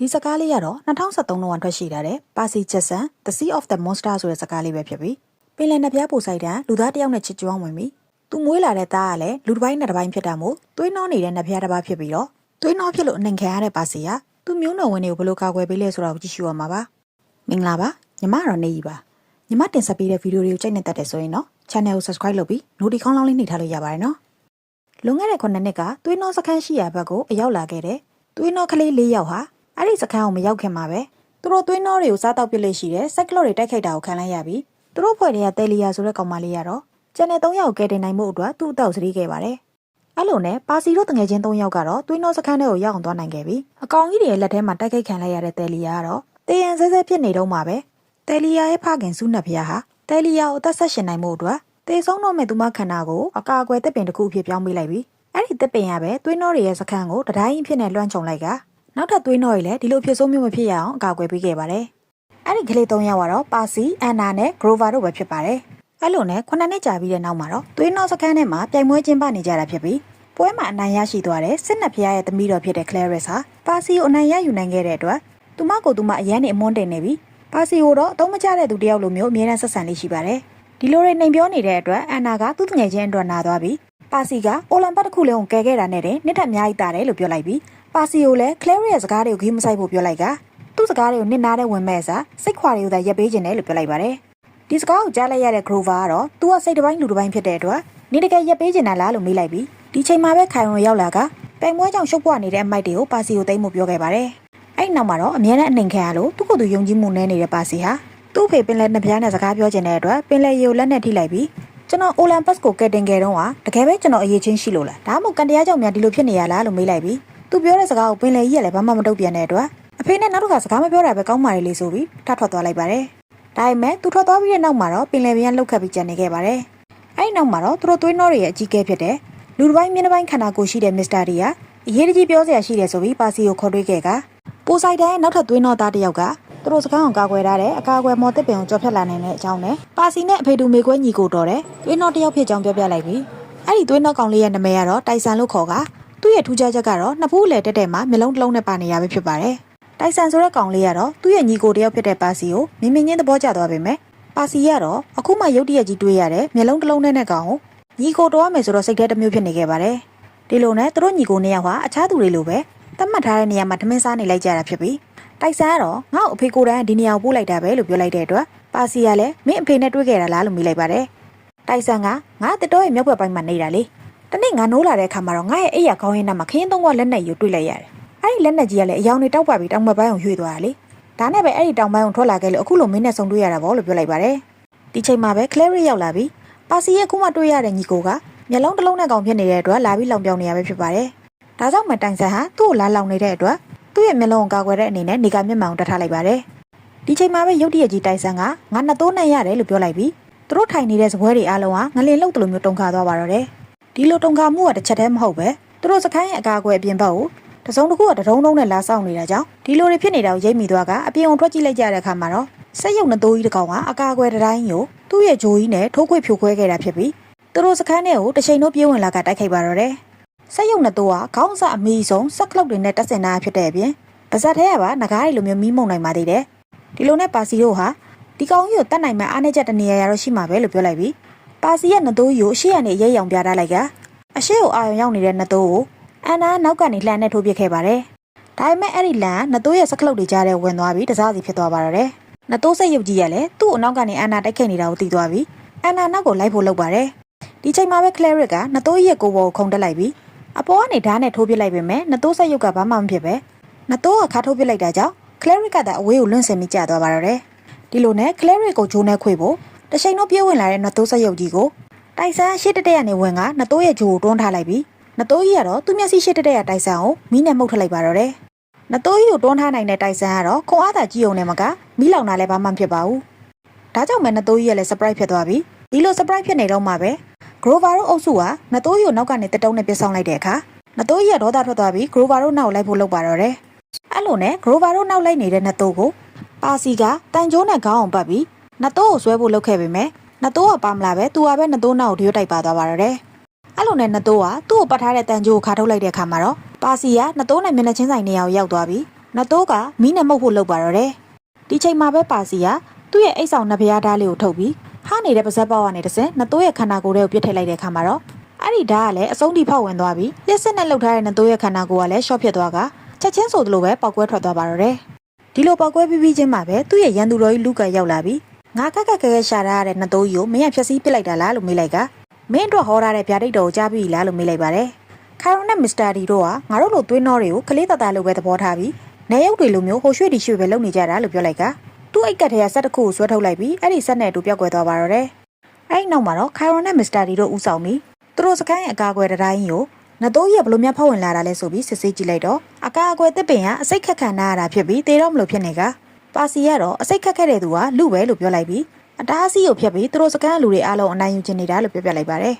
ဒီစကားလေးကတော့2013လောက်ကထွက်ရှိလာတဲ့ Percy Jackson The Sea of the Monster ဆိုတဲ့စကားလေးပဲဖြစ်ပြီးပင်လယ်နှစ်ပြားပူဆိုင်တန်လူသားတစ်ယောက်နဲ့ချစ်ကြွမ်းဝင်ပြီးသူမွေးလာတဲ့သားကလည်းလူတစ်ပိုင်းနဲ့တစ်ပိုင်းဖြစ်တာမို့သွေးနှောနေတဲ့နှစ်ပြားတစ်ပါးဖြစ်ပြီးတော့သွေးနှောဖြစ်လို့အနှင်ခံရတဲ့ပါစီကသူမျိုးတော်ဝင်တွေကိုဘယ်လိုကာကွယ်ပေးလဲဆိုတာကိုကြည့်ရှုရမှာပါမင်္ဂလာပါညီမကတော့နေကြီးပါညီမတင်ဆက်ပေးတဲ့ဗီဒီယိုတွေကိုကြိုက်နေတတ်တယ်ဆိုရင်တော့ channel ကို subscribe လုပ်ပြီး notification လောင်းလေးနှိပ်ထားလို့ရပါတယ်နော်လွန်ခဲ့တဲ့9နှစ်ကသွေးနှောစခန်းရှိရာဘက်ကိုအရောက်လာခဲ့တဲ့သွေးနှောကလေး၄ယောက်ဟာ အဲ့ဒီစခန်းကိုမရောက်ခင်မှာပဲသူတို့သွေးနှောတွေကိုစားတောက်ပြစ်လို့ရှိတဲ့ဆက်ကလော့တွေတိုက်ခိုက်တာကိုခံလိုက်ရပြီးသူတို့ဖွဲ့တွေကတယ်လီယာဆိုတဲ့ကောင်မလေးကတော့ကျန်တဲ့၃ယောက်ကယ်တင်နိုင်မှုအတွက်သူ့အတော့စရီးခဲ့ပါတယ်အဲ့လိုနဲ့ပါစီတို့တငယ်ချင်း၃ယောက်ကတော့သွေးနှောစခန်းထဲကိုရောက်အောင်သွားနိုင်ခဲ့ပြီးအကောင်ကြီးတွေရဲ့လက်ထဲမှာတိုက်ခိုက်ခံလိုက်ရတဲ့တယ်လီယာကတော့တေးရန်ဆဲဆဲဖြစ်နေတော့မှာပဲတယ်လီယာရဲ့ဖခင်စုနတ်ဖျားဟာတယ်လီယာကိုအသက်ဆက်ရှင်နိုင်မှုအတွက်တေဆုံးတော့မဲ့သူမခန္ဓာကိုအကာအကွယ်တစ်ပင်တစ်ခုအဖြစ်ပြောင်းပေးလိုက်ပြီးအဲ့ဒီတစ်ပင်ရပဲသွေးနှောတွေရဲ့စခန်းကိုတတိုင်းဖြစ်နေလွှမ်းခြုံလိုက်က နောက်ထပ်သွေးနှောတွေလည်းဒီလိုဖြစ်ဆုံးမျိုးမဖြစ်ရအောင်အကာအကွယ်ပေးခဲ့ပါတယ်အဲ့ဒီကလေး၃ယောက်ကတော့ပါစီအန်နာနဲ့ဂရိုဗာတို့ပဲဖြစ်ပါတယ်အဲ့လိုနဲ့ခုနှစ်နှစ်ကြာပြီးတဲ့နောက်မှာတော့သွေးနှောစခန်းထဲမှာပြိုင်ပွဲကျင်းပနေကြတာဖြစ်ပြီးပွဲမှာအနိုင်ရရှိသွားတဲ့စစ်နက်ဖျားရဲ့သမီးတော်ဖြစ်တဲ့ Clarice ဟာပါစီကိုအနိုင်ရယူနိုင်ခဲ့တဲ့အတွက်သူမကိုသူမအရန်နေအမွန်းတင်နေပြီးပါစီကိုတော့အသုံးမကျတဲ့သူတယောက်လိုမျိုးအမြဲတမ်းဆက်ဆံလေးရှိပါတယ်ဒီလိုတွေနှိမ်ပြောနေတဲ့အတွက်အန်နာကသူ့ငယ်ချင်းအတွက်နာသွားပြီးပါစီကအိုလံပတ်တစ်ခုလုံးကိုကယ်ခဲ့တာနဲ့တည်းနှစ်ထပ်အများကြီးတာတယ်လို့ပြောလိုက်ပြီး ပါစီကိုလည်း Clary ရဲ့စကားတွေကိုဂိမ်းမဆိုင်ဖို့ပြောလိုက်ကသူ့စကားတွေကိုနစ်နာတဲ့ဝင်မဲ့စာစိတ်ခွာတွေကိုသာရက်ပေးခြင်းတယ်လို့ပြောလိုက်ပါတယ်ဒီစကားကိုကြားလိုက်ရတဲ့ Grover ကတော့သူကစိတ်တစ်ပိုင်းလူတစ်ပိုင်းဖြစ်တဲ့အတွက်နေတကယ်ရက်ပေးခြင်းလား လို့မေးလိုက်ပြီးဒီချိန်မှာပဲခိုင်ဝင်ရောက်လာကပိန်ပွဲကြောင့်ရှုပ်ပွားနေတဲ့အမိုက်တွေကိုပါစီကိုသိမ်းမှုပြောခဲ့ပါတယ်အဲ့နောက်မှာတော့အမြဲတမ်းအနှင်ခံရလို့သူ့ကိုယ်သူယုံကြည်မှုနည်းနေတဲ့ပါစီဟာသူ့ဖေပင်လက်နှစ်ပြားနဲ့စကားပြောခြင်းတဲ့အတွက်ပင်လက်ရီကိုလက်နဲ့ထိလိုက်ပြီးကျွန်တော်အိုလံပတ်စ်ကိုကယ်တင်ခဲ့တော့ဟာတကယ်ပဲကျွန်တော်အရေးချင်းရှိလို့လားဒါမှမဟုတ်ကန်တရားကြောင့်များဒီလိုဖြစ်နေရလားလို့မေးလိုက်ပြီး သူပြောတဲ့စကားကိုပင်လက်ကြီးကလည်းဘာမှမတုံ့ပြန်တဲ့အတွက်အဖေနဲ့နောက်တစ်ခါစကားမပြောတာပဲကောင်းပါလေလေဆိုပြီးထထွက်သွားလိုက်ပါတယ်ဒါပေမဲ့သူထွက်သွားပြီးတဲ့နောက်မှာတော့ပင်လယ်ပြန်လှုပ်ခတ်ပြီးကြံနေခဲ့ပါတယ်အဲ့ဒီနောက်မှာတော့သူတို့သွေးနှောတွေရဲ့အကြီးကဲဖြစ်တဲ့လူတစ်ပိုင်းမြင်းတစ်ပိုင်းခန္ဓာကိုယ်ရှိတဲ့မစ္စတာဒီကအရေးတကြီးပြောစရာရှိတယ်ဆိုပြီးပါစီကိုခေါ်တွေ့ခဲ့ကပိုဆိုင်တိုင်းနောက်ထပ်သွေးနှောသားတစ်ယောက်ကသူတို့စကားအောင်ကာကွယ်ထားတဲ့အကာအကွယ်မော်တစ်ပင်ကိုကြော်ဖြတ်လာနိုင်တဲ့အကြောင်းနဲ့ပါစီနဲ့အဖေတူမေခွဲညီကိုတော်တဲ့သွေးနှောတစ်ယောက်ဖြစ်ကြောင်းပြောပြလိုက်ပြီးအဲ့ဒီသွေးနှောကောင်လေးရဲ့နာမည်ကတော့တိုင်ဆန်လို့ခေါ်က သူ့ရဲ့ထူးခြားချက်ကတော့နှစ်ဖူးလေတက်တဲ့မှာမျိုးလုံးတစ်လုံးနဲ့ပါနေရပဲဖြစ်ပါတယ်တိုင်ဆန်ဆိုတဲ့ကောင်လေးကတော့သူ့ရဲ့ညီကိုတစ်ယောက်ဖြစ်တဲ့ပါစီကိုမြင်မြင်ချင်းသဘောကျသွားပေမဲ့ပါစီကတော့အခုမှရုတ်တရက်ကြီးတွေးရတဲ့မျိုးလုံးတစ်လုံးနဲ့နဲ့ကောင်ကိုညီကိုတော်ရမယ်ဆိုတော့စိတ်ထဲတစ်မျိုးဖြစ်နေခဲ့ပါတယ်ဒီလိုနဲ့သူတို့ညီကိုနှစ်ယောက်ဟာအခြားသူတွေလိုပဲသတ်မှတ်ထားတဲ့နေရာမှာထမင်းစားနေလိုက်ကြတာဖြစ်ပြီးတိုက်ဆန်းကတော့ငါ့အဖေကိုယ်တိုင်ဒီနေရာကိုပို့လိုက်တာပဲလို့ပြောလိုက်တဲ့အတွက်ပါစီကလည်းမင်းအဖေနဲ့တွေ့ခဲ့တာလားလို့မေးလိုက်ပါတယ်တိုက်ဆန်းကငါတစ်တော်ရဲ့မြောက်ဘက်ပိုင်းမှာနေတာလေ တနေ့ငါနိုးလာတဲ့အခါမှာတော့ငါရဲ့အိယာခေါင်းရင်းနာမှာခင်းသုံးကလက်နဲ့ယူတွေ့လိုက်ရတယ်အဲ့ဒီလက်နဲ့ကြီးကလည်းအယောင်တွေတောက်ပတ်ပြီးတောင်ဘက်ပိုင်းကိုရွှေ့သွားတာလေဒါနဲ့ပဲအဲ့ဒီတောင်ပိုင်းကိုထွက်လာခဲ့လို့အခုလိုမင်းနဲ့ဆုံတွေ့ရတာပေါ့လို့ပြောလိုက်ပါတယ်ဒီချိန်မှာပဲ Clary ရောက်လာပြီးပါစီရဲ့ခုမှတွေ့ရတဲ့ညီကိုကမျက်လုံးတစ်လုံးနဲ့ကောင်ဖြစ်နေတဲ့အတွက်လာပြီးလောင်ပြောင်နေရပဲဖြစ်ပါတယ်ဒါကြောင့်မတိုင်ဆန်ဟာသူ့ကိုလာလောင်နေတဲ့အတွက်သူ့ရဲ့မျက်လုံးကိုကာကွယ်တဲ့အနေနဲ့နေကမျက်မှောင်တက်ထားလိုက်ပါတယ်ဒီချိန်မှာပဲရုတ်တရက်ကြီးတိုင်ဆန်ကငါနှစ်သိုးနဲ့ရတယ်လို့ပြောလိုက်ပြီးသူတို့ထိုင်နေတဲ့စပွဲတွေအားလုံးကငလင်လုတ်တလို့မျိုးတုံခါသွားပါတော့တယ် ဒီလိုတုံခါမှုကတစ်ချက်တည်းမဟုတ်ပဲသူတို့စခိုင်းရဲ့အကာအကွယ်အပြင်ဘက်ကိုတစုံတစ်ခုကတထုံးထုံးနဲ့လာဆောင်နေတာကြောင့်ဒီလိုတွေဖြစ်နေတာကိုရိပ်မိသွားကအပြင်ကိုထွက်ကြည့်လိုက်ကြတဲ့အခါမှာတော့ဆက်ရုပ်နှစ်သိုးကြီးတစ်ကောင်ကအကာအကွယ်တိုင်းကိုသူ့ရဲ့ဂျိုးကြီးနဲ့ထိုးခွေဖြိုခွဲခဲ့တာဖြစ်ပြီးသူတို့စခန်းထဲကိုတချိန်လုံးပြေးဝင်လာကတိုက်ခိုက်ပါတော့တယ်ဆက်ရုပ်နှစ်သိုးကခေါင်းစအမီဆုံးဆက်ကလုတ်တွေနဲ့တက်ဆင်တာဖြစ်တဲ့အပြင်ပါဇက်ထဲကပါငကားတွေလိုမျိုးမီးမုံနိုင်ပါသေးတယ်ဒီလိုနဲ့ပါစီတို့ဟာဒီကောင်ကြီးကိုတတ်နိုင်မှအားနေချက်တနေရာရတော့ရှိမှာပဲလို့ပြောလိုက်ပြီး ပါစီရဲ့နှစ်သိုးကြီးကိုအရှိရနေရိပ်ရောင်ပြထားလိုက်ကအရှိကိုအာရုံရောက်နေတဲ့နှစ်သိုးကိုအန်နာနောက်ကနေလှမ်းနဲ့ထိုးပစ်ခဲ့ပါတယ်ဒါပေမဲ့အဲ့ဒီလန်နှစ်သိုးရဲ့စကလုတ်တွေကြားထဲဝင်သွားပြီးတစားစီဖြစ်သွားပါတော့တယ်နှစ်သိုးစိတ်ရုပ်ကြီးရလဲသူ့အနောက်ကနေအန်နာတိုက်ခိုက်နေတာကိုသိသွားပြီးအန်နာနောက်ကိုလိုက်ဖို့လုပ်ပါတယ်ဒီချိန်မှာပဲ Claric ကနှစ်သိုးရဲ့ကိုယ်ပေါ်ကိုခုန်တက်လိုက်ပြီးအပေါ်ကနေဓာတ်နဲ့ထိုးပစ်လိုက်ပေမဲ့နှစ်သိုးစိတ်ရုပ်ကဘာမှမဖြစ်ပဲနှစ်သိုးကခါထိုးပစ်လိုက်တာကြောင့် Claric ကတည်းအဝေးကိုလွင့်စင်ပြီးကျသွားပါတော့တယ်ဒီလိုနဲ့ Claric ကိုဂျိုးနဲ့ခွေဖို့ တချိန်တော့ပြေးဝင်လာတဲ့နှစ်သိုးစိတ်ရုပ်ကြီးကိုတိုင်ဆန်ရှေ့တက်တက်ရနေဝင်ကနှစ်သိုးရဲ့ဂျိုးကိုတွန်းထားလိုက်ပြီးနှစ်သိုးကြီးကတော့သူ့မျက်စိရှေ့တက်တက်ရတိုင်ဆန်ကိုမီးနဲ့မှုတ်ထလိုက်ပါတော့တယ်နှစ်သိုးကြီးကိုတွန်းထားနိုင်တဲ့တိုင်ဆန်ကတော့ခွန်အားသာကြီးုံနဲ့မကမီးလောင်တာလည်းဘာမှမဖြစ်ပါဘူးဒါကြောင့်မဲနှစ်သိုးကြီးကလည်း surprise ဖြစ်သွားပြီးဒီလို surprise ဖြစ်နေတော့မှပဲ Grover တို့အုပ်စုကနှစ်သိုးကြီးကိုနောက်ကနေတတုံးနဲ့ပြစ်ဆောင်လိုက်တဲ့အခါနှစ်သိုးကြီးကဒေါသထွက်သွားပြီး Grover တို့နောက်လိုက်ဖို့လုပ်ပါတော့တယ်အဲ့လိုနဲ့ Grover တို့နောက်လိုက်နေတဲ့နှစ်သိုးကိုပါစီကတန်ကြိုးနဲ့ခေါင်းအောင်ပတ်ပြီး နှစ်သိုးကိုဆွဲဖို့လုပ်ခဲ့ပေမဲ့နှစ်သိုးကပါမလာပဲသူကပဲနှစ်သိုးနောက်ကိုဒီရွတ်တိုက်ပါသွားပါတော့တယ်အဲ့လိုနဲ့နှစ်သိုးကသူ့ကိုပတ်ထားတဲ့တန်ကြိုးကိုခါထုတ်လိုက်တဲ့အခါမှာတော့ပါစီကနှစ်သိုးနဲ့မျက်နှာချင်းဆိုင်နေရာကိုရောက်သွားပြီးနတိုးကမီးနဲ့မှုတ်ဖို့လုပ်ပါတော့တယ်ဒီချိန်မှာပဲပါစီကသူ့ရဲ့အိတ်ဆောင်နှစ်ဖျားဓားလေးကိုထုတ်ပြီးဟာနေတဲ့ပါဇက်ပေါက်ကနေတစ်စင်နတိုးရဲ့ခန္ဓာကိုယ်တွေကိုပြစ်ထည့်လိုက်တဲ့အခါမှာတော့အဲ့ဒီဓာတ်ကလည်းအဆုံးထိဖောက်ဝင်သွားပြီးလက်စစ်နဲ့လှုပ်ထားတဲ့နတိုးရဲ့ခန္ဓာကိုယ်ကလည်းရှော့ဖြစ်သွားကချက်ချင်းဆိုသလိုပဲပောက်ကွဲထွက်သွားပါတော့တယ်ဒီလိုပောက်ကွဲပြီးပြီးချင်းမှာပဲသူ့ရဲ့ရန်သူတော်ကြီးလူကရောက်လာပြီး ငါကက်ကက်ကက်ကက်ရှာထားတဲ့နတိုးကြီးကိုမင်းကဖြက်စီးပစ်လိုက်တာလားလို့မေးလိုက်ကမင်းအတွက်ဟောထားတဲ့ဗျာဒိတ်တော်ကိုကြားပြီလားလို့မေးလိုက်ပါတယ်ခိုင်ရွန်နဲ့မစ္စတာဒီတို့ကငါတို့လိုသွေးနှောတွေကိုကလေးတသားလိုပဲသဘောထားပြီးနေရုပ်တွေလိုမျိုးဟိုရွှေ့ဒီရွှေ့ပဲလုပ်နေကြတာလို့ပြောလိုက်ကသူ့အိတ်ကတ်ထဲကဆက်တစ်ခုကိုဆွဲထုတ်လိုက်ပြီးအဲ့ဒီဆက်နဲ့အတူပြောက်ကွယ်သွားပါတော့တယ်အဲ့ဒီနောက်မှာတော့ခိုင်ရွန်နဲ့မစ္စတာဒီတို့ဥဆောင်ပြီးသူတို့စကိုင်းရဲ့အကာအကွယ်တိုင်းကိုနတိုးကြီးကဘလို့များဖောက်ဝင်လာတာလဲဆိုပြီးစစ်ဆေးကြည့်လိုက်တော့အကာအကွယ်တစ်ပင်ကအစိတ်ခက်ခန့်နာရတာဖြစ်ပြီးတေတော့မလို့ဖြစ်နေက ပါစီကတော့အစိတ်ခက်ခက်တဲ့သူကလူပဲလို့ပြောလိုက်ပြီးအတားအဆီးကိုဖျက်ပြီးသူတို့စကိုင်းလူတွေအားလုံးအနိုင်ယူချင်နေတာလို့ပြောပြလိုက်ပါတယ်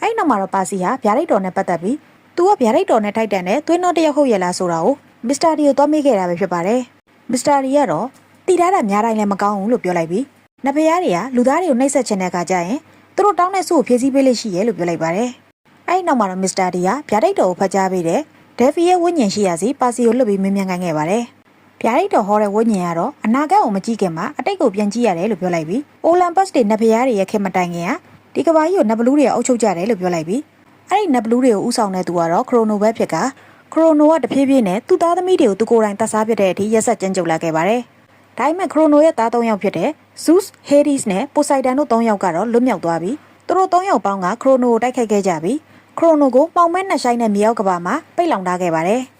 အဲ့ဒီနောက်မှာတော့ပါစီဟာဗျာဒိတ်တော်နဲ့ပတ်သက်ပြီး။ "तू ကဗျာဒိတ်တော်နဲ့ထိုက်တန်တဲ့သွေးနှောတစ်ယောက်ဟုတ်ရဲ့လားဆိုတာကိုမစ္စတာဒီကိုသွားမေးခဲ့တာပဲဖြစ်ပါတယ်။မစ္စတာဒီကတော့တီထားတာများတိုင်းလည်းမကောင်းဘူးလို့ပြောလိုက်ပြီးနဖရားတွေကလူသားတွေကိုနှိပ်စက်ချင်တဲ့အခါကျရင်သူတို့တောင်းတဲ့ဆုကိုဖြည့်ဆည်းပေးလို့ရှိရဲ့လို့ပြောလိုက်ပါတယ်။အဲဒီနောက်မှာတော့မစ္စတာဒီကဗျာဒိတ်တော်ကိုဖတ်ကြားပေးတဲ့ဒက်ဖီရဲ့ဝိညာဉ်ရှိရာစီပါစီကိုလွတ်ပြီးမင်းမြန်ခိုင်းခဲ့ပါတယ်။ ဗျာဒိတ်တော်ဟောတဲ့ဝိညာဉ်ကတော့အနာဂတ်ကိုမကြည့်ခင်မှာအတိတ်ကိုပြန်ကြည့်ရတယ်လို့ပြောလိုက်ပြီးအိုလံပတ်စ်တွေနဖရားတွေရဲ့ခင်မတိုင်ခင်ကဒီကဘာကြီးကိုနဘလူးတွေအုပ်ချုပ်ကြတယ်လို့ပြောလိုက်ပြီးအဲ့ဒီနဘလူးတွေကိုဥဆောင်တဲ့သူကတော့ခရိုနိုပဲဖြစ်ကခရိုနိုကတဖြည်းဖြည်းနဲ့သူ့သားသမီးတွေကိုသူကိုယ်တိုင်တတ်စားဖြစ်တဲ့အထိရက်ဆက်ကြမ်းကြုတ်လာခဲ့ပါတယ်။ဒါပေမဲ့ခရိုနိုရဲ့သား၃ယောက်ဖြစ်တဲ့ Zeus, Hades နဲ့ Poseidon တို့၃ယောက်ကတော့လွတ်မြောက်သွားပြီးသူတို့၃ယောက်ပေါင်းကခရိုနိုကိုတိုက်ခိုက်ခဲ့ကြပြီးခရိုနိုကိုပေါင်မဲနဲ့ဆိုင်တဲ့မြေအောက်ကဘာမှာပိတ်လောင်ထားခဲ့ပါတယ်။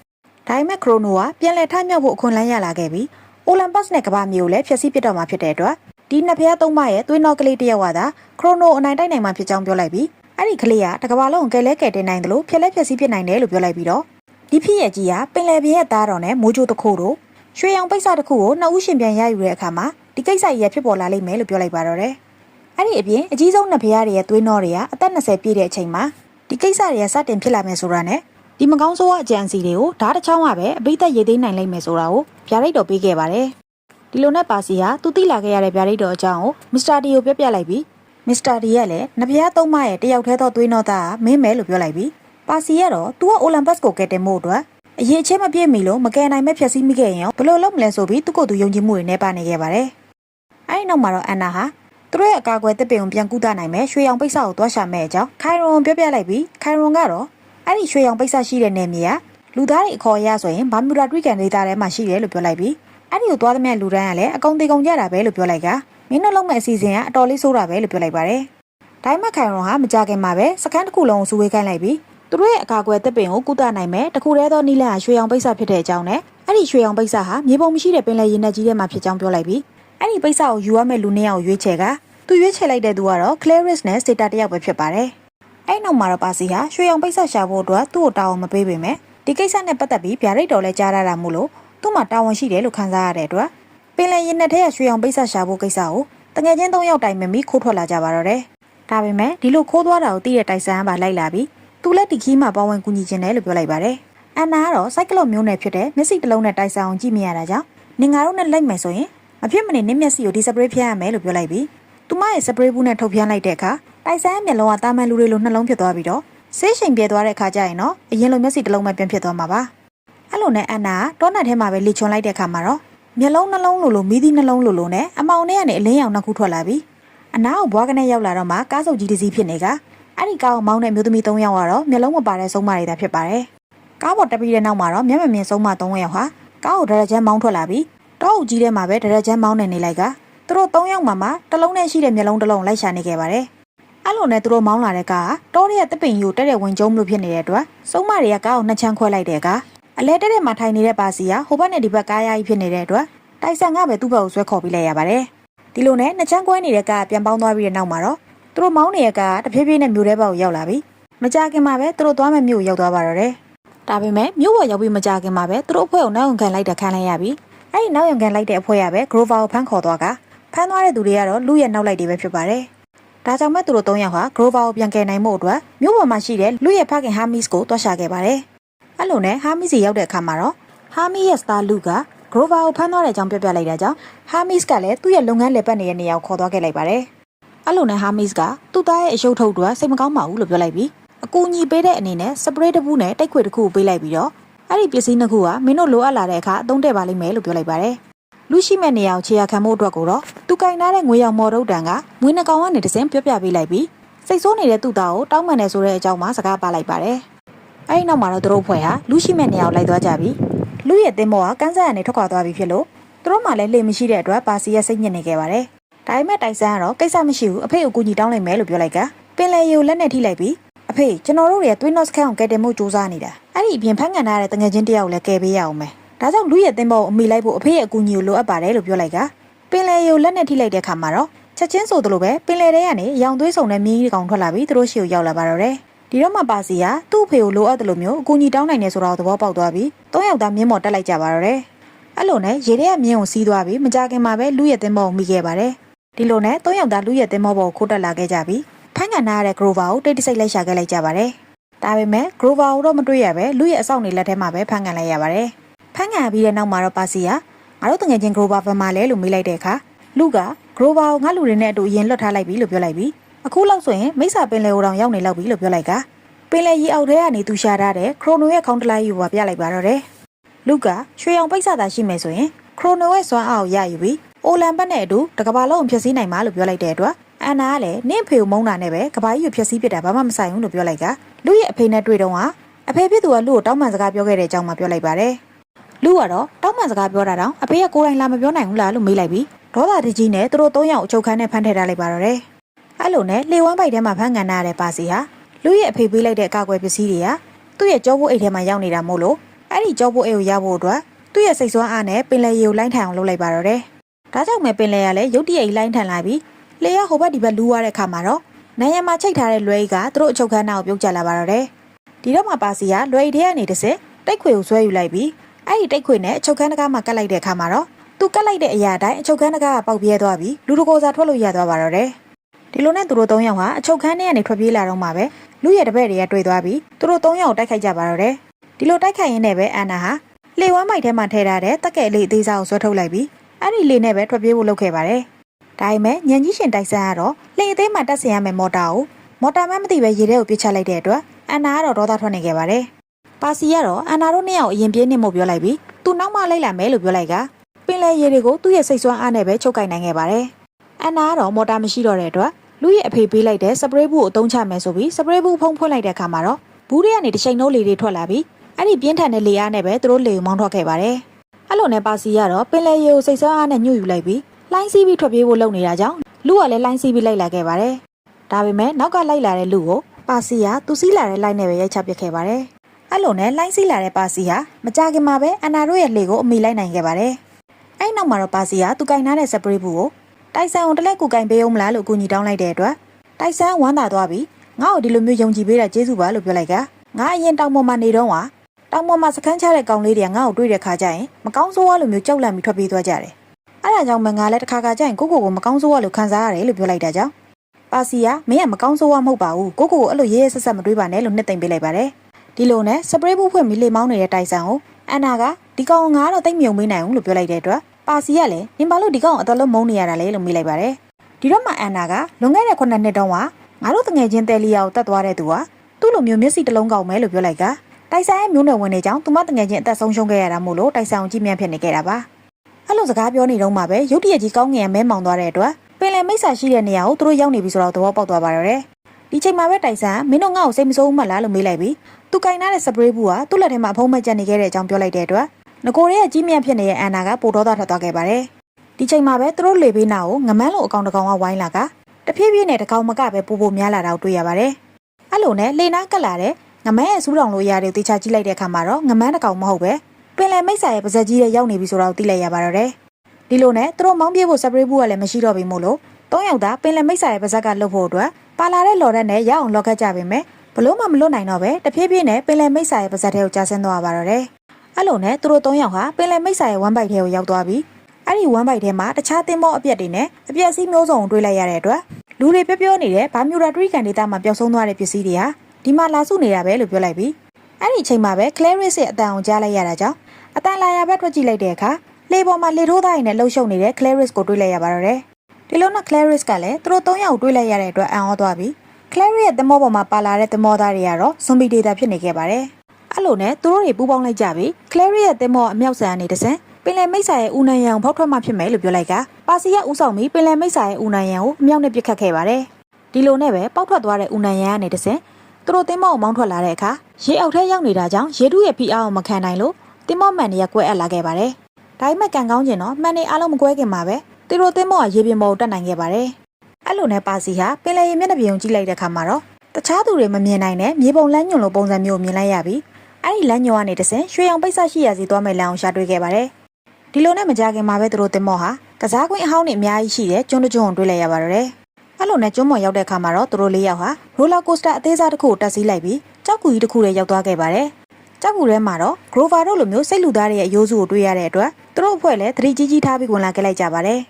ဒါပေမဲ့ခရိုနိုကပြန်လည်ထမြောက်ဖို့အခွင့်အလမ်းရလာခဲ့ပြီးအိုလံပတ်စ်နဲ့ကဘာမျိုးကိုလည်းဖျက်ဆီးပစ်တော့မှာဖြစ်တဲ့အတွက်ဒီနှစ်ဖျားသုံးပါးရဲ့သွေးနောက်ကလေးတစ်ယောက်ကသာခရိုနိုအနိုင်တိုက်နိုင်မှာဖြစ်ကြောင်းပြောလိုက်ပြီးအဲ့ဒီကလေးကတကဘာလုံးကဲလဲကဲတင်နိုင်တယ်လို့ဖြက်လက်ဖြက်စီးဖြစ်နိုင်တယ်လို့ပြောလိုက်ပြီးတော့ဒီဖြစ်ရဲ့ကြီးကပင်လယ်ပြင်ရဲ့သားတော်နဲ့မိုးကြိုးတစ်ခုတို့ရွှေရောင်ပိတ်စတစ်ခုကိုနှစ်ဦးရှင်ပြန်ရယူတဲ့အခါမှာဒီကိစ္စကြီးရဖြစ်ပေါ်လာလိမ့်မယ်လို့ပြောလိုက်ပါတော့တယ်။အဲ့ဒီအပြင်အကြီးဆုံးနှစ်ဖရားတွေရဲ့သွေးနှောတွေကအသက်20ပြည့်တဲ့အချိန်မှာဒီကိစ္စတွေကစတင်ဖြစ်လာမယ်ဆိုတာနဲ့ ဒီမကောင်းဆိုးဝါအကြံစီတွေကိုဓာတ်တစ်ချောင်းကပဲအပိသက်ရေးသိမ်းနိုင်လိမ့်မယ်ဆိုတာကိုဗျာဒိတ်တော်ပေးခဲ့ပါတယ်။ဒီလိုနဲ့ပါစီဟာသူတိလာခဲ့ရတဲ့ဗျာဒိတ်တော်အကြောင်းကိုမစ္စတာဒီကိုပြောပြလိုက်ပြီးမစ္စတာဒီကလည်းနဗျားသုံးမရဲ့တယောက်တည်းသောသွေးနှောသားကမင်းမဲလို့ပြောလိုက်ပြီးပါစီကတော့ तू ကအိုလံပတ်စ်ကိုကဲတင်မှုအတွက်အရေးချင်းမပြည့်မီလို့မကယ်နိုင်မဲ့ဖြက်စီးမိခဲ့ရင်ရောဘယ်လိုလုပ်မလဲဆိုပြီးသူ့ကိုယ်သူယုံကြည်မှုတွေနဲ့ပါနေခဲ့ပါတယ်။အဲဒီနောက်မှာတော့အန်နာဟာသူတို့ရဲ့အကာအကွယ်တစ်ပင်ကိုပြန်ကူးတနိုင်မဲ့ရွှေရောင်ပိတ်စကိုသွားရှာမဲ့အကြောင်းခိုင်ရွန်ပြောပြလိုက်ပြီးခိုင်ရွန်ကတော့ အဲ့ဒီရွှေရောင်ပိတ်စရှိတဲ့နေမြေကလူသားတွေအခေါ်အရဆိုရင်ဘာမြူရာတွိကန်ဒေတာထဲမှာရှိတယ်လို့ပြောလိုက်ပြီးအဲ့ဒီကိုသွားသမျှလူတန်းကလည်းအကုန်တေကုန်ကြတာပဲလို့ပြောလိုက်ကမင်းတို့လုံးမဲ့အစီအစဉ်ကအတော်လေးဆိုးတာပဲလို့ပြောလိုက်ပါတယ်ဒိုင်းမက်ခိုင်ရွန်ဟာမကြခင်မှာပဲစကန်းတစ်ခုလုံးကိုစူဝေးခိုင်းလိုက်ပြီးသူတို့ရဲ့အကာအကွယ်တပ်ပင်ကိုကုသနိုင်မဲ့တခုတည်းသောနီလန်ဟာရွှေရောင်ပိတ်စဖြစ်တဲ့အကြောင်းနဲ့အဲ့ဒီရွှေရောင်ပိတ်စဟာမြေပုံမရှိတဲ့ပင်လယ်ရေနက်ကြီးထဲမှာဖြစ်ကြောင်းပြောလိုက်ပြီးအဲ့ဒီပိတ်စကိုယူရမယ့်လူနှစ်ယောက်ကိုရွေးချယ်ကသူရွေးချယ်လိုက်တဲ့သူကတော့ Clarice နဲ့ Seta တယောက်ပဲဖြစ်ပါတယ် အဲ့နောက်မှာတော့ပါစီဟာရွှေရောင်ပိတ်စရှာဖို့အတွက်သူ့ကိုတာဝန်မပေးပေမဲ့ဒီကိစ္စနဲ့ပတ်သက်ပြီးဗျာဒိတ်တော်လဲကြားရတာမို့လို့သူ့မှာတာဝန်ရှိတယ်လို့ခန်းစားရတဲ့အတွက်ပင်လယ်ရေနက်ထဲကရွှေရောင်ပိတ်စရှာဖို့ကိစ္စကိုတငယ်ချင်း၃ယောက်တိုင်မမီခိုးထွက်လာကြပါတော့တယ်ဒါပေမဲ့ဒီလိုခိုးသွားတာကိုသိတဲ့တိုက်ဆန်းကပါလိုက်လာပြီးသူလည်းဒီခီးမှာပေါဝင်ကူညီခြင်းတယ်လို့ပြောလိုက်ပါတယ်။အန်နာကတော့စိုက်ကလော့မျိုးနယ်ဖြစ်တဲ့မျက်စိတစ်လုံးနဲ့တိုက်ဆန်းအောင်ကြည့်မရတာကြောင့်နင်ငါတို့နဲ့လိုက်မယ်ဆိုရင်မဖြစ်မနေနင့်မျက်စိကိုဒီစပရေးဖျန်းရမယ်လို့ပြောလိုက်ပြီးသူမရဲ့စပရေးဘူးနဲ့ထုတ်ဖျန်းလိုက်တဲ့အခါ တိုက်ဆန်းရဲ့မျက်လုံးကတာမန်လူတွေလိုနှလုံးဖြစ်သွားပြီးတော့ဆေးချိန်ပြဲသွားတဲ့အခါကျရင်တော့အရင်လိုမျက်စိတစ်လုံးပဲပြန်ဖြစ်သွားမှာပါ။အဲ့လိုနဲ့အန်နာကတောနတ်ထဲမှာပဲလေချွန်လိုက်တဲ့အခါမှာတော့မျက်လုံးနှလုံးလိုလိုမီးသီးနှလုံးလိုလိုနဲ့အမောင်ထဲကနေအလင်းရောင်နှစ်ခုထွက်လာပြီးအနားကိုဘွားကနေရောက်လာတော့မှကားစုပ်ကြီးတစ်စီးဖြစ်နေကအဲ့ဒီကားကိုမောင်းတဲ့မျိုးသမီး၃ယောက်ကတော့မျက်လုံးမပါတဲ့ဆုံးမတွေသာဖြစ်ပါတယ်။ကားပေါ်တက်ပြီးတဲ့နောက်မှာတော့မျက်မမြင်ဆုံးမ၃ယောက်ဟာကားကိုဒရချမ်းမောင်းထွက်လာပြီးတောအုပ်ကြီးထဲမှာပဲဒရချမ်းမောင်းနေနေလိုက်ကသူတို့၃ယောက်မှမှတစ်လုံးနဲ့ရှိတဲ့မျက်လုံးတစ်လုံးလိုက်ရှာနေခဲ့ပါတယ်။ အဲ့လိုနဲ့သူတို့မောင်းလာတဲ့ကားကတောရဲ့တပင်ယူတက်တဲ့ဝင်ကျုံးလို့ဖြစ်နေတဲ့အတွက်ဆုံးမတွေကကားကိုနှစ်ချမ်းခွဲလိုက်တဲ့ကားအလဲတက်တဲ့မှာထိုင်နေတဲ့ပါစီကဟိုဘက်နဲ့ဒီဘက်ကားယာကြီးဖြစ်နေတဲ့အတွက်တိုက်ဆန်ကပဲသူ့ဘက်ကိုဆွဲခေါ်ပြီးလိုက်ရပါတယ်။ဒီလိုနဲ့နှစ်ချမ်းကွဲနေတဲ့ကားကပြန်ပေါင်းသွားပြီးတဲ့နောက်မှာတော့သူတို့မောင်းနေတဲ့ကားကတဖြည်းဖြည်းနဲ့မြို့ထဲဘက်ကိုရောက်လာပြီမကြခင်မှာပဲသူတို့သွားမဲ့မြို့ကိုရောက်သွားပါတော့တယ်ဒါပေမဲ့မြို့ပေါ်ရောက်ပြီးမကြခင်မှာပဲသူတို့အဖွဲ့ကိုနောက်ရုံခံလိုက်တာခံလိုက်ရပြီအဲ့ဒီနောက်ရုံခံလိုက်တဲ့အဖွဲ့ကပဲ Grover ကိုဖမ်းခေါ်သွားကဖမ်းသွားတဲ့သူတွေကတော့လူရဲ့နောက်လိုက်တွေပဲဖြစ်ပါတယ် ဒါကြောင့်မဲ့သူတို့၃ယောက်ဟာ Grover ကိုပြန်ကယ်နိုင်မှုအတွက်မြို့ပေါ်မှာရှိတဲ့လူရဲ့ဖခင် Hermes ကိုတွားရှာခဲ့ပါတယ်အဲ့လိုနဲ့ Hermes စီရောက်တဲ့အခါမှာတော့ Hermes ရဲ့ star လူက Grover ကိုဖမ်းသွားတဲ့အကြောင်းပြောပြလိုက်တာကြောင့် Hermes ကလည်းသူ့ရဲ့လုပ်ငန်းလည်ပတ်နေတဲ့နေရာကိုခေါ်သွားခဲ့လိုက်ပါတယ်။အဲ့လိုနဲ့ Hermes ကသူ့သားရဲ့အယုတ်ထုတ်အတွက်စိတ်မကောင်းပါဘူးလို့ပြောလိုက်ပြီးအကူအညီပေးတဲ့အနေနဲ့စပရေးတစ်ပူးနဲ့တိတ်ခွေတစ်ခုကိုပေးလိုက်ပြီးတော့အဲ့ဒီပစ္စည်းနှစ်ခုကမင်းတို့လိုအပ်လာတဲ့အခါအသုံးတဲ့ပါလိမ့်မယ်လို့ပြောလိုက်ပါတယ် လူရှိမဲ့နေရာကိုခြေရခံမှုအတွက်ကိုတော့သူကင်ထားတဲ့ငွေရောင်မော်ဒုတ်တန်ကငွေနှကောင်ကနေတစ်စင်းပြောပြပေးလိုက်ပြီးစိတ်ဆိုးနေတဲ့သူ့သားကိုတောင်းပန်တယ်ဆိုတဲ့အကြောင်းမှစကားပါလိုက်ပါတယ်အဲ့ဒီနောက်မှာတော့သူတို့ဖွဲ့ဟာလူရှိမဲ့နေရာကိုလိုက်သွားကြပြီးလူရဲ့တင်းမောကကန်းဆက်ရနေထွက်ခွာသွားပြီဖြစ်လို့သူတို့မှလည်းလေမရှိတဲ့အတွက်ပါစီရဲ့စိတ်ညစ်နေခဲ့ပါတယ်ဒါပေမဲ့တိုင်ဆန်းကတော့ကိစ္စမရှိဘူးအဖေကိုကူညီတောင်းလိုက်မယ်လို့ပြောလိုက်ကပင်လယ်ရီကိုလက်နဲ့ထိလိုက်ပြီးအဖေကျွန်တော်တို့ရဲ့ Twin Nose ခန့်အောင်ကဲတင်မှုစူးစမ်းနေတာအဲ့ဒီအပြင်ဖန်ကန်ထားတဲ့တငယ်ချင်းတယောက်လည်းကယ်ပေးရအောင်မယ် ဒါကြောင့်လူရဲ့တင်းမောကိုအမိလိုက်ဖို့အဖေရဲ့အကူအညီကိုလိုအပ်ပါတယ်လို့ပြောလိုက်ကပင်လယ်ရီကိုလက်နဲ့ထိလိုက်တဲ့အခါမှာတော့ချက်ချင်းဆိုသလိုပဲပင်လယ်ထဲကနေရောင်သွေးစုံတဲ့မြင်းကြီးကောင်ထွက်လာပြီးသူတို့ရှေ့ကိုရောက်လာပါတော့တယ်ဒီတော့မှပါစီကသူ့အဖေကိုလိုအပ်တယ်လို့မျိုးအကူအညီတောင်းနိုင်နေဆိုတော့သဘောပေါက်သွားပြီး၃ယောက်သားမြင်းမော်တက်လိုက်ကြပါတော့တယ်အဲ့လိုနဲ့ရေထဲကမြင်းကိုစီးသွားပြီးမကြခင်မှာပဲလူရဲ့တင်းမောကိုမိခဲ့ပါတယ်ဒီလိုနဲ့၃ယောက်သားလူရဲ့တင်းမောပေါ်ကိုခိုးတက်လာခဲ့ကြပြီးဖန်ကန်ထားတဲ့ Grover ကိုတိတ်တဆိတ်လိုက်ရှာခဲ့လိုက်ကြပါတယ်ဒါပေမဲ့ Grover ကိုတော့မတွေ့ရပဲလူရဲ့အဆောက်နေလက်ထဲမှာပဲဖန်ကန်လိုက်ရပါတယ် ဖန်ကန်ပြီးတဲ့နောက်မှာတော့ပါစီကငါတို့တငယ်ချင်း Grover ဘယ်မှာလဲလို့မေးလိုက်တဲ့အခါလူက Grover ကိုငါလူတွေနဲ့အတူအရင်လွတ်ထားလိုက်ပြီလို့ပြောလိုက်ပြီးအခုလောက်ဆိုရင်မိစ္ဆာပင်လယ်ကိုတောင်ရောက်နေလောက်ပြီလို့ပြောလိုက်ကပင်လယ်ရီအောက်ထဲကနေသူရှာထားတဲ့ခရိုနိုရဲ့ခေါင်းတလိုက်ယူပါပြလိုက်ပါတော့တယ်လူကရွှေရောင်ပိတ်စတာရှိမယ်ဆိုရင်ခရိုနိုရဲ့စွမ်းအားကိုရယူပြီးအိုလံဘတ်နဲ့အတူတကဘာလုံးဖြည့်ဆည်းနိုင်မှာလို့ပြောလိုက်တဲ့အတွက်အန်နာကလည်းနင့်ဖေကိုမုန်းတာနဲ့ပဲကဘာကြီးကိုဖြည့်ဆည်းပစ်တာဘာမှမဆိုင်ဘူးလို့ပြောလိုက်ကလူရဲ့အဖေနဲ့တွေ့တော့ကအဖေဖြစ်သူကလူကိုတောင်းပန်စကားပြောခဲ့တဲ့အကြောင်းမှပြောလိုက်ပါတယ် လူကတော့တောင်းပန်စကားပြောတာတော့အဖေကကိုယ်တိုင်လာမပြောနိုင်ဘူးလားလို့မေးလိုက်ပြီးဒေါသတကြီးနဲ့သူတို့၃ယောက်အချုပ်ခန်းနဲ့ဖမ်းထည့်ထားလိုက်ပါတော့တယ်အဲ့လိုနဲ့လေဝမ်းပိုက်ထဲမှာဖမ်းကန်ထားတဲ့ပါစီဟာလူရဲ့အဖေပေးလိုက်တဲ့အကာအကွယ်ပစ္စည်းတွေကသူ့ရဲ့ကြောပိုးအိတ်ထဲမှာရောက်နေတာမို့လို့အဲ့ဒီကြောပိုးအိတ်ကိုရဖို့အတွက်သူ့ရဲ့စိတ်ဆွမ်းအားနဲ့ပင်လယ်ရေကိုလိုင်းထန်အောင်လုပ်လိုက်ပါတော့တယ်ဒါကြောင့်ပဲပင်လယ်ကလည်းရုတ်တရက်လိုင်းထန်လာပြီးလေရဟိုဘက်ဒီဘက်လူးသွားတဲ့အခါမှာတော့နိုင်ရမှာချိတ်ထားတဲ့လွယ်ကြီးကသူတို့အချုပ်ခန်းနောက်ပြုတ်ကျလာပါတော့တယ်ဒီတော့မှပါစီကလွယ်ကြီးထဲကနေတစ်စက်တိတ်ခွေကိုဆွဲယူလိုက်ပြီး အဲ့ဒီတိတ်ခွေနဲ့အချုပ်ခန်းတကားမှာကတ်လိုက်တဲ့အခါမှာတော့သူကတ်လိုက်တဲ့အရာတိုင်းအချုပ်ခန်းတကားကပေါက်ပြဲသွားပြီးလူတကိုယ်စားထွက်လို့ရသွားပါတော့တယ်ဒီလိုနဲ့သူတို့၃ယောက်ဟာအချုပ်ခန်းထဲကနေထွက်ပြေးလာတော့မှပဲလူရဲ့တပည့်တွေကတွေ့သွားပြီးသူတို့၃ယောက်တိုက်ခိုက်ကြပါတော့တယ်ဒီလိုတိုက်ခိုက်ရင်းနဲ့ပဲအန်နာဟာလေဝမ်းမိုက်ထဲမှာထည့်ထားတဲ့တက်ကဲလေးအသေးစားကိုဆွဲထုတ်လိုက်ပြီးအဲ့ဒီလေနဲ့ပဲထွက်ပြေးဖို့လုပ်ခဲ့ပါတယ်ဒါပေမဲ့ညံကြီးရှင်တိုက်ဆန်းကတော့လေအသေးမှတက်ဆင်ရမယ့်မော်တာကိုမော်တာမှမသိပဲရေထဲကိုပြစ်ချလိုက်တဲ့အတွက်အန်နာကတော့ဒေါသထွက်နေခဲ့ပါတယ် ပါစီကတော့အန်နာတို့နှစ်ယောက်အရင်ပြေးနေမှုပြောလိုက်ပြီးသူနောက်မှလိုက်လာမယ်လို့ပြောလိုက်ကပင်လယ်ရေတွေကိုသူ့ရဲ့စိတ်ဆွမ်းအားနဲ့ပဲချုပ်ကင်နိုင်ခဲ့ပါတယ်အန်နာကတော့မော်တာမရှိတော့တဲ့အတွက်လူရဲ့အဖေပေးလိုက်တဲ့စပရေးဘူးကိုအသုံးချမယ်ဆိုပြီးစပရေးဘူးဖုံးဖွင့်လိုက်တဲ့အခါမှာတော့ဘူးတွေကနေတစ်ချိန်လုံးလေတွေထွက်လာပြီးအဲ့ဒီပြင်းထန်တဲ့လေအားနဲ့ပဲသူတို့လေကိုမောင်းထွက်ခဲ့ပါတယ်။အဲ့လိုနဲ့ပါစီကတော့ပင်လယ်ရေကိုစိတ်ဆွမ်းအားနဲ့ညှို့ယူလိုက်ပြီးလိုင်းစီးပြီးထွက်ပြေးဖို့လုပ်နေတာကြောင့်လူကလည်းလိုင်းစီးပြီးလိုက်လာခဲ့ပါတယ်။ဒါပေမဲ့နောက်ကလိုက်လာတဲ့လူကိုပါစီကသူစီးလာတဲ့လိုက်နဲ့ပဲရိုက်ချပစ်ခဲ့ပါတယ်။ အဲ့လိုနဲ့လိုင်းစီးလာတဲ့ပါစီဟာမကြခင်မှာပဲအန်နာတို့ရဲ့လေကိုအမိလိုက်နိုင်ခဲ့ပါတယ်။အဲ့နောက်မှာတော့ပါစီကသူကင်ထားတဲ့စပရေးဘူးကိုတိုက်ဆန်ကိုတလက်ကူကင်ပေးအောင်မလားလို့အကူညီတောင်းလိုက်တဲ့အတွက်တိုက်ဆန်ဝမ်းသာသွားပြီးငါ့ကိုဒီလိုမျိုးယုံကြည်ပေးတာကျေးဇူးပါလို့ပြောလိုက်ကငါအရင်တောင်ပေါ်မှာနေတော့ဟာတောင်ပေါ်မှာစခန်းချတဲ့ကောင်လေးတွေကငါ့ကိုတွေ့တဲ့ခါကျရင်မကောင်းဆိုးရလိုမျိုးကြောက်လန့်ပြီးထွက်ပြေးသွားကြတယ်။အဲ့ဒါကြောင့်မငါလည်းတစ်ခါခါကျရင်ကိုကိုကိုမကောင်းဆိုးရလို့ခံစားရတယ်လို့ပြောလိုက်တာကြောင့်ပါစီကမင်းကမကောင်းဆိုးရမဟုတ်ပါဘူးကိုကိုကိုအဲ့လိုရဲရဲဆက်ဆက်မတွေးပါနဲ့လို့နှစ်သိမ့်ပေးလိုက်ပါတယ်။ ဒီလိုနဲ့စပရေးဘူးဖွင့်ပြီးလေမောင်းနေတဲ့တိုက်ဆန်ကိုအန်နာကဒီကောင်ငါတော့တိတ်မြုံမေးနိုင်ဘူးလို့ပြောလိုက်တဲ့အတွက်ပါစီကလည်းနင်ဘာလို့ဒီကောင်အတော်လုံးမုန်းနေရတာလဲလို့မေးလိုက်ပါတယ်။ဒီတော့မှအန်နာကလွန်ခဲ့တဲ့9နှစ်တုန်းကငါတို့တငယ်ချင်းတဲလီယာကိုတတ်သွားတဲ့သူကသူ့လိုမျိုးမျက်စိတစ်လုံးကောက်မဲလို့ပြောလိုက်ကတိုက်ဆိုင်ရဲ့မျိုးနွယ်ဝင်တွေကြောင့်သူမတငယ်ချင်းအသက်ဆုံးရှုံးခဲ့ရတာမို့လို့တိုက်ဆိုင်အောင်ကြည့်မြန်ဖြစ်နေခဲ့တာပါအဲ့လိုစကားပြောနေတော့မှပဲရုတ်တရက်ကြီးကောင်းငင်မဲမောင်သွားတဲ့အတွက်ပင်လယ်မိတ်ဆာရှိတဲ့နေရာကိုသူတို့ရောက်နေပြီဆိုတော့သဘောပေါက်သွားပါတော့တယ်ဒီချိန်မှာပဲတိုက်ဆိုင်မင်းတို့ငါ့ကိုစိတ်မဆိုးဘူးမလားလို့မေးလိုက်ပြီး သူကင်ထားတဲ့စပရေးဘူးကသူ့လက်ထဲမှာအဖုံးမကျန်နေခဲ့တဲ့အကြောင်းပြောလိုက်တဲ့အတွက်ငကိုရဲကြီးမြတ်ဖြစ်နေတဲ့အန်နာကပိုတော်သားထွက်သွားခဲ့ပါတယ်ဒီချိန်မှာပဲသူတို့လေဘေးနာကိုငမန်းလိုအကောင်တကောင်ကဝိုင်းလာကတဖြည်းဖြည်းနဲ့တကောင်မကပဲပို့ပို့များလာတာကိုတွေ့ရပါတယ်အဲ့လိုနဲ့လေနာကက်လာတဲ့ငမန်းရဲ့စူးတောင်လိုရာတွေကိုတေချာကြည့်လိုက်တဲ့အခါမှာတော့ငမန်းတစ်ကောင်မဟုတ်ပဲပင်လယ်မိတ်ဆာရဲ့ပါဇက်ကြီးရဲ့ရောက်နေပြီဆိုတော့သိလိုက်ရပါတော့တယ်ဒီလိုနဲ့သူတို့မောင်းပြေးဖို့စပရေးဘူးကလည်းမရှိတော့ပြီမို့လို့သုံးယောက်သားပင်လယ်မိတ်ဆာရဲ့ပါဇက်ကလှုပ်ဖို့အတွက်ပါလာတဲ့လော်ရက်နဲ့ရအောင်လော်ခတ်ကြပါမယ် ဘလို့မှမလွတ်နိုင်တော့ပဲတဖြည်းဖြည်းနဲ့ပင်လယ်မိတ်ဆာရဲ့ပါဇက်ထဲကိုကြာဆင်းသွားပါတော့တယ်အဲ့လိုနဲ့သူတို့သုံးယောက်ဟာပင်လယ်မိတ်ဆာရဲ့ဝမ်းပိုက်ထဲကိုရောက်သွားပြီးအဲ့ဒီဝမ်းပိုက်ထဲမှာတခြားသင်းမောအပြက်တွေနဲ့အပြက်စီးမျိုးစုံကိုတွေ့လိုက်ရတဲ့အတွက်လူတွေပြောပြောနေတဲ့ဘာမြူရာထရီကန်ဒေတာမှာပျောက်ဆုံးသွားတဲ့ပစ္စည်းတွေဟာဒီမှာလာစုနေတာပဲလို့ပြောလိုက်ပြီးအဲ့ဒီအချိန်မှာပဲ Clarice ရဲ့အတန်ကိုကြားလိုက်ရတာကြောင့်အတန်လာရဘက်ထွက်ကြည့်လိုက်တဲ့အခါလေပေါ်မှာလေထိုးသားရည်နဲ့လှုပ်ရှုပ်နေတဲ့ Clarice ကိုတွေ့လိုက်ရပါတော့တယ်ဒီလိုနဲ့ Clarice ကလည်းသူတို့၃ယောက်တွေ့လိုက်ရတဲ့အတွက်အံ့ဩသွားပြီး Clarice ရဲ့သမောပေါ်မှာပါလာတဲ့သမောသားတွေကတော့ zombie data ဖြစ်နေခဲ့ပါတယ်အဲ့အဲ့လိုနဲ့သူတို့တွေပူးပေါင်းလိုက်ကြပြီးကလဲရီရဲ့တင်မော့အမြောက်ဆန်အနေတစင်ပင်လယ်မိတ်ဆာရဲ့ဦးနိုင်ရန်ကိုဖောက်ထွက်မှဖြစ်မယ်လို့ပြောလိုက်ကပါစီကဥဆောင်ပြီးပင်လယ်မိတ်ဆာရဲ့ဦးနိုင်ရန်ကိုအမြောက်နဲ့ပစ်ခတ်ခဲ့ပါတယ်ဒီလိုနဲ့ပဲပေါက်ထွက်သွားတဲ့ဦးနိုင်ရန်ကနေတစင်သူတို့တင်မော့ကိုမောင်းထွက်လာတဲ့အခါရေအောက်ထဲရောက်နေတာကြောင့်ရေတုရဲ့ဖိအားကိုမခံနိုင်လို့တင်မော့မှန်တွေကကွဲအပ်လာခဲ့ပါတယ်ဒါပေမဲ့ကန်ကောင်းကျင်တော့မှန်နေအားလုံးမကွဲခင်မှာပဲသူတို့တင်မော့ကရေပြင်ပေါ်ကိုတက်နိုင်ခဲ့ပါတယ် အဲ့လိုနဲ့ပါစီဟာပင်လယ်ရေမျက်နှာပြင်ကိုကြည့်လိုက်တဲ့အခါမှာတော့တခြားသူတွေမမြင်နိုင်တဲ့မြေပုံလမ်းညွန်လိုပုံစံမျိုးကိုမြင်လိုက်ရပြီးအဲ့ဒီလမ်းညွန်ကနေတဆင်ရွှေရောင်ပိတ်ဆက်ရှိရစီသွားမဲ့လမ်းအောင်ရှာတွေ့ခဲ့ပါတယ်ဒီလိုနဲ့မကြခင်မှာပဲသူတို့တင်မော့ဟာကစားကွင်းအဟောင်းတွေအများကြီးရှိတဲ့ကျွန်းတစ်ကျွန်းကိုတွေ့လိုက်ရပါတော့တယ်အဲ့လိုနဲ့ကျွန်းမော်ရောက်တဲ့အခါမှာတော့သူတို့လေးယောက်ဟာရိုလာကိုစတာအသေးစားတစ်ခုကိုတက်စီးလိုက်ပြီးကြောက်ကူကြီးတစ်ခုထဲရောက်သွားခဲ့ပါတယ်ကြောက်ကူထဲမှာတော့ Grover တို့လိုမျိုးစိတ်လူသားတွေရဲ့အယိုးစုကိုတွေ့ရတဲ့အတွက်သူတို့အဖွဲ့လည်းသတိကြီးကြီးထားပြီးဝင်လာခဲ့လိုက်ကြပါတယ်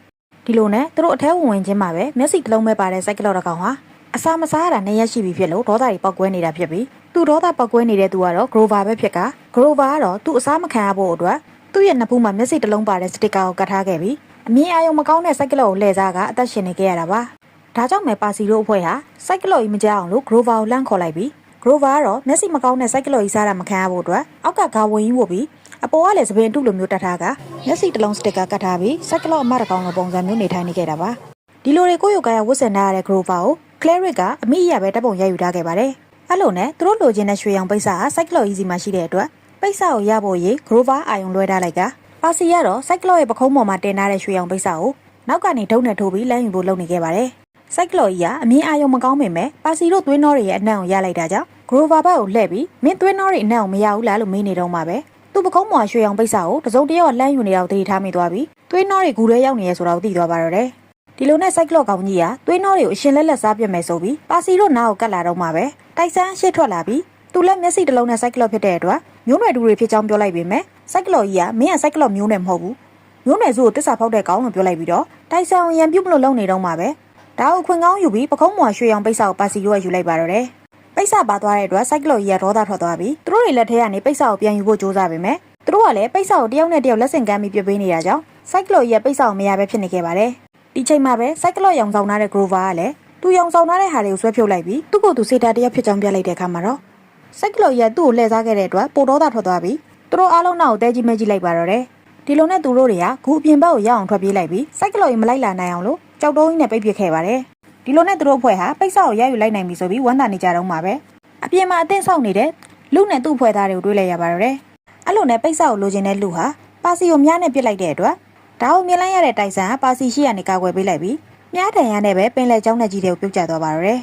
ဒီလိုနဲ့သူတို့အထဲဝင်ဝင်ချင်းမှာပဲမျက်စိတစ်လုံးပဲပါတဲ့စိုက်ကလော့တစ်ကောင်ဟာအစာမစားရတာနှစ်ရက်ရှိပြီဖြစ်လို့ဒေါသတွေပောက်ကွဲနေတာဖြစ်ပြီးသူဒေါသပောက်ကွဲနေတဲ့သူကတော့ Grover ပဲဖြစ်က Grover ကတော့သူ့အစားမခံရဖို့အတွက်သူ့ရဲ့နှစ်ဖူးမှာမျက်စိတစ်လုံးပါတဲ့စတစ်ကာကိုကတ်ထားခဲ့ပြီးအမြင်အာရုံမကောင်းတဲ့စိုက်ကလော့ကိုလှည့်စားကအသက်ရှင်နေခဲ့ရတာပါဒါကြောင့်ပဲပါစီတို့အဖွဲ့ဟာစိုက်ကလော့ကြီးမကြောက်အောင်လို့ Grover ကိုလှမ်းခေါ်လိုက်ပြီး Grover ကတော့မျက်စိမကောင်းတဲ့စိုက်ကလော့ကြီးစားတာမခံရဖို့အတွက်အောက်ကဂါဝင်ကြီးဝတ်ပြီး အပေါ်ကလည်းသပင်တုလိုမျိုးတတ်ထားကမျက်စိတစ်လုံးစတစ်ကာကတ်ထားပြီးစိုက်ကလော့အမတကောင်လိုပုံစံမျိုးနေထိုင်နေခဲ့တာပါဒီလိုတွေကိုယ့်ရုပ်ကာယဝတ်ဆင်ထားရတဲ့ Grover ကို Claric ကအမိအရပဲတပ်ပုံရိုက်ယူထားခဲ့ပါတယ်အဲ့လိုနဲ့သူတို့လိုချင်တဲ့ရွှေရောင်ပိတ်စာဟာစိုက်ကလော့ကြီးစီမှာရှိတဲ့အတွက်ပိတ်စာကိုရဖို့ရေ Grover အာယုံလွှဲထားလိုက်ကပါစီကတော့စိုက်ကလော့ရဲ့ပခုံးပေါ်မှာတင်ထားတဲ့ရွှေရောင်ပိတ်စာကိုနောက်ကနေဒုံနဲ့ထိုးပြီးလမ်းယူဖို့လုပ်နေခဲ့ပါတယ်စိုက်ကလော့ကြီးကအမြင်အာရုံမကောင်းပေမဲ့ပါစီတို့သွေးနှောတွေရဲ့အနံ့ကိုရလိုက်တာကြောင့် Grover ဘက်ကိုလှည့်ပြီးမင်းသွေးနှောတွေအနံ့ကိုမရဘူးလားလို့မေးနေတော့မှပဲ သူ့ပခုံးပေါ်ရွှေရောင်ပိတ်စာကိုတစုံတယောက်ကလှမ်းယူနေတော့သတိထားမိသွားပြီးသွေးနှောတွေဂူထဲရောက်နေရဲဆိုတော့သိသွားပါတော့တယ်ဒီလိုနဲ့စိုက်ကလော့ကောင်ကြီးကသွေးနှောတွေကိုအရှင်လက်လက်စားပြစ်မယ်ဆိုပြီးပါစီတို့နားကိုကတ်လာတော့မှပဲတိုက်ဆန်းရှေ့ထွက်လာပြီးသူလည်းမျက်စိတစ်လုံးနဲ့စိုက်ကလော့ဖြစ်တဲ့အတွက်မျိုးနွယ်တူတွေဖြစ်ကြောင်းပြောလိုက်ပေမဲ့စိုက်ကလော့ကြီးကမင်းကစိုက်ကလော့မျိုးနွယ်မဟုတ်ဘူးမျိုးနွယ်စုကိုတစ္ဆာဖောက်တဲ့ကောင်လို့ပြောလိုက်ပြီးတော့တိုက်ဆန်းရံပြုတ်မလို့လုံနေတော့မှပဲဒါကိုခွင်ကောင်းယူပြီးပခုံးမွာရွှေရောင်ပိတ်စာကိုပါစီတို့ကယူလိုက်ပါတော့တယ် ပိတ်စာပါသွားတဲ့အတွက်စိုက်ကလော့ကြီးကဒေါသထွက်သွားပြီးသူတို့တွေလက်ထဲကနေပိတ်စာကိုပြန်ယူဖို့ကြိုးစားပေမဲ့သူတို့ကလည်းပိတ်စာကိုတယောက်နဲ့တယောက်လက်ဆင့်ကမ်းပြီးပြပေးနေတာကြောင့်စိုက်ကလော့ကြီးကပိတ်စာကိုမရဘဲဖြစ်နေခဲ့ပါတယ်ဒီချိန်မှာပဲစိုက်ကလော့ရောင်ဆောင်ထားတဲ့ Grover ကလည်းသူရောင်ဆောင်ထားတဲ့ဟာတွေကိုဆွဲဖြုတ်လိုက်ပြီးသူ့ကိုယ်သူစေတာတယောက်ဖြစ်ကြောင်းပြလိုက်တဲ့အခါမှာတော့စိုက်ကလော့ကြီးကသူ့ကိုလှည့်စားခဲ့တဲ့အတွက်ပိုဒေါသထွက်သွားပြီးသူတို့အားလုံးနောက်ကိုတဲကြီးမဲကြီးလိုက်ပါတော့တယ်ဒီလိုနဲ့သူတို့တွေကဂူအပြင်ဘက်ကိုရောက်အောင်ထွက်ပြေးလိုက်ပြီးစိုက်ကလော့ကြီးမလိုက်လာနိုင်အောင်လို့ကြောက်တုံးကြီးနဲ့ပိတ်ပစ်ခဲ့ပါတယ် ဒီလိုနဲ့သူတို့အဖွဲ့ဟာပိတ်ဆော့ကိုရယူလိုက်နိုင်ပြီဆိုပြီးဝမ်းသာနေကြတော့မှာပဲအပြင်မှာအသင့်ဆောက်နေတဲ့လူနဲ့သူ့ဖွဲ့သားတွေကိုတွေးလိုက်ရပါတော့တယ်အဲ့လိုနဲ့ပိတ်ဆော့ကိုလိုချင်တဲ့လူဟာပါစီကိုမြားနဲ့ပစ်လိုက်တဲ့အတွက်ဒါကိုမြင်လိုက်ရတဲ့တိုက်ဆန်ကပါစီရှိရနေကာကွယ်ပေးလိုက်ပြီးမြားတန်ရနဲ့ပဲပင်လယ်ကျောင်းနဲ့ကြီးတွေကိုပြုတ်ကျသွားပါတော့တယ်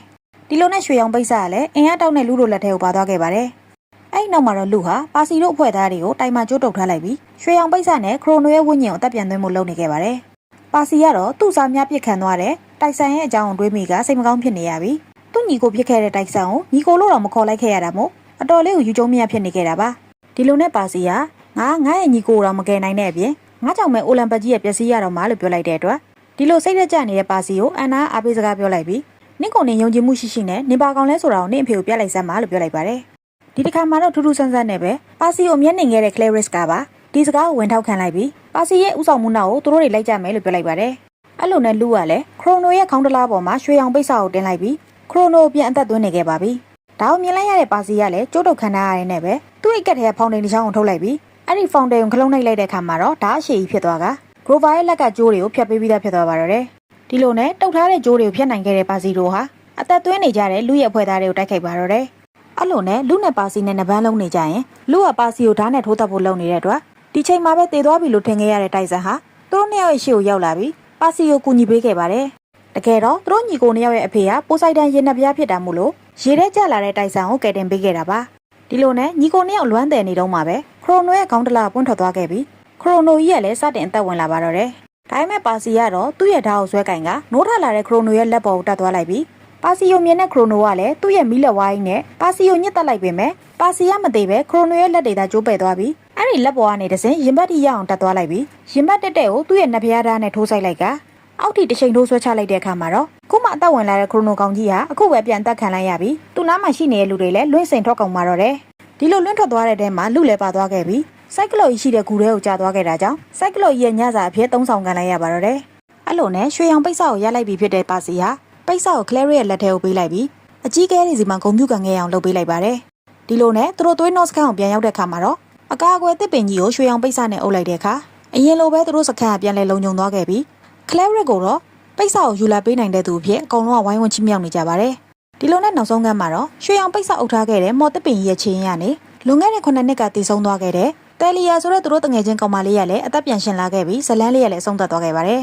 ဒီလိုနဲ့ရွှေရောင်ပိတ်ဆကလည်းအင်အားတောက်တဲ့လူတို့လက်ထဲကိုပါသွားခဲ့ပါတယ်အဲ့နောက်မှာတော့လူဟာပါစီတို့အဖွဲ့သားတွေကိုတိုင်မှာကျိုးတုပ်ထားလိုက်ပြီးရွှေရောင်ပိတ်ဆနဲ့ခရိုနိုရဲ့ဝိညာဉ်ကိုတပ်ပြန်သွင်းဖို့လုပ်နေခဲ့ပါတယ်ပါစီကတော့သူ့စားများပြစ်ခံသွားတဲ့ တိုက်ဆန်ရဲ့အကြောင်းကိုတွေးမိကစိတ်မကောင်းဖြစ်နေရပြီသူ့ညီကိုပြစ်ခဲ့တဲ့တိုက်ဆန်ကိုညီကိုလို့တော့မခေါ်လိုက်ခဲ့ရတာမို့အတော်လေးကိုယူကျုံမြဖြစ်နေခဲ့တာပါဒီလိုနဲ့ပါစီကငါငါရဲ့ညီကိုတော့မကယ်နိုင်တဲ့အပြင်ငါကြောင့်ပဲအိုလံပက်ကြီးရဲ့ပျက်စီးရတော့မှလို့ပြောလိုက်တဲ့အတွက်ဒီလိုစိတ်ရက်ကြနေတဲ့ပါစီကိုအန်နာအားပေးစကားပြောလိုက်ပြီးနင့်ကုန်နေယုံကြည်မှုရှိရှိနဲ့နေပါကောင်လဲဆိုတာကိုနင့်အဖေကိုပြလိုက်စမ်းပါလို့ပြောလိုက်ပါတယ်ဒီတစ်ခါမှတော့ထူးထူးဆန်းဆန်းနဲ့ပဲပါစီကိုမျက်နှာငယ်တဲ့ Clarice ကပါဒီစကားကိုဝင်ထောက်ခံလိုက်ပြီးပါစီရဲ့ဥဆောင်မှုနောက်ကိုသူတို့တွေလိုက်ကြမယ်လို့ပြောလိုက်ပါတယ် အဲ့လိုနဲ့လူကလည်းခရိုနိုရဲ့ခေါင်းတလားပေါ်မှာရွှေရောင်ပိတ်စာကိုတင်လိုက်ပြီးခရိုနိုပြန်အသက်သွင်းနေခဲ့ပါပြီဒါကိုမြင်လိုက်ရတဲ့ပါစီကလည်းကျိုးတုတ်ခံထားရတဲ့နဲ့ပဲသူ့အိတ်ကက်ထဲဖောင်တိန်တစ်ချောင်းကိုထုတ်လိုက်ပြီးအဲ့ဒီဖောင်တိန်ကိုခလုံးလိုက်လိုက်တဲ့အခါမှာတော့ဓာအရှိကြီးဖြစ်သွားက Grover ရဲ့လက်ကကြိုးတွေကိုဖျက်ပေးပြီးသားဖြစ်သွားပါတော့တယ်ဒီလိုနဲ့တုတ်ထားတဲ့ကြိုးတွေကိုဖျက်နိုင်ခဲ့တဲ့ပါစီတို့ဟာအသက်သွင်းနေကြတဲ့လူရဲ့အဖွဲ့သားတွေကိုတိုက်ခိုက်ပါတော့တယ်အဲ့လိုနဲ့လူနဲ့ပါစီနဲ့နှပန်းလုံးနေကြရင်လူကပါစီကိုဓာတ်နဲ့ထိုးသက်ဖို့လုပ်နေတဲ့အတွက်ဒီချိန်မှာပဲတည်သွားပြီလို့ထင်ခဲ့ရတဲ့တိုက်ဆန်ဟာသူတို့နှစ်ယောက်ရဲ့ရှေ့ကိုရောက်လာပြီး ပါစီကိုကူညီပေးခဲ့ပါတယ်တကယ်တော့သူတို့ညီကိုနှစ်ယောက်ရဲ့အဖေကပိုစိုက်တန်ရင်နှပြားဖြစ်တာမို့လို့ရေထဲကျလာတဲ့တိုက်ဆန်ကိုကယ်တင်ပေးခဲ့တာပါဒီလိုနဲ့ညီကိုနှစ်ယောက်လွမ်းတယ်နေတော့မှပဲခရိုနိုရဲ့ခေါင်းတလာပွင့်ထွက်သွားခဲ့ပြီးခရိုနိုကြီးကလည်းစတင်အသက်ဝင်လာပါတော့တယ်ဒါပေမဲ့ပါစီကတော့သူ့ရဲ့ဓာတ်ကိုဆွဲကင်ကနိုးထလာတဲ့ခရိုနိုရဲ့လက်ပေါ်ကိုတက်သွားလိုက်ပြီးပါစီယိုမြင်တဲ့ခရိုနိုကလည်းသူ့ရဲ့မီးလက်ဝိုင်းနဲ့ပါစီယိုညစ်တက်လိုက်ပေမဲ့ပါစီကမသေးပဲခရိုနိုရဲ့လက်တွေသာကျိုးပဲ့သွားပြီး အဲ့ဒီလက်ပေါ်ကနေတစင်ရင်ဘတ်ထိရအောင်တက်သွားလိုက်ပြီးရင်ဘတ်တက်တဲ့ကိုသူ့ရဲ့နှဖျားဓာတ်နဲ့ထိုးဆိုင်လိုက်ကအောက်ထိတစ်ချိန်ထိုးဆွဲချလိုက်တဲ့အခါမှာတော့ခုမှအသက်ဝင်လာတဲ့ခရိုနိုကောင်ကြီးဟာအခုပဲပြန်တက်ခံလိုက်ရပြီးသူ့နားမှာရှိနေတဲ့လူတွေလည်းလွင့်စင်ထွက်ကုန်มาတော့တယ်ဒီလိုလွင့်ထွက်သွားတဲ့တဲမှာလူလည်းပါသွားခဲ့ပြီးစိုက်ကလော်ကြီးရှိတဲ့ဂူထဲကိုကျသွားခဲ့တာကြောင့်စိုက်ကလော်ကြီးရဲ့ညစာအဖြစ်သုံးဆောင်ခံလိုက်ရပါတော့တယ်အဲ့လိုနဲ့ရွှေရောင်ပိတ်စာကိုရလိုက်ပြီးဖြစ်တဲ့ပါစီဟာပိတ်စာကို Clary ရဲ့လက်ထဲကိုပေးလိုက်ပြီးအကြီးကဲတွေစီမှာဂုံပြုတ်ကန်ခဲ့အောင်လုပ်ပေးလိုက်ပါတယ်ဒီလိုနဲ့သူတို့သွေးနှောစခန်းကိုပြန်ရောက်တဲ့ခါမှာတော့ အကာအကွယ်တစ်ပင်ကြီးကိုရွှေအောင်ပိတ်စနဲ့အုပ်လိုက်တဲ့အခါအရင်လိုပဲသူတို့စခန်းကပြန်လဲလုံခြုံသွားခဲ့ပြီးကလဲရစ်ကိုတော့ပိတ်စကိုယူလာပေးနိုင်တဲ့သူအဖြစ်အကုန်လုံးကဝိုင်းဝန်းချီးမြှောက်နေကြပါတယ်ဒီလိုနဲ့နောက်ဆုံးကမ်းမှာတော့ရွှေအောင်ပိတ်စအုပ်ထားခဲ့တဲ့မော်တစ်ပင်ကြီးရဲ့ချင်းရကနေလွန်ခဲ့တဲ့9နှစ်ကတည်ဆုံးသွားခဲ့တဲ့တယ်လီယာဆိုတဲ့သူတို့တငယ်ချင်းကောင်မလေးရလည်းအသက်ပြန်ရှင်လာခဲ့ပြီးဇလန်းလေးရလည်းအဆုံးသတ်သွားခဲ့ပါတယ်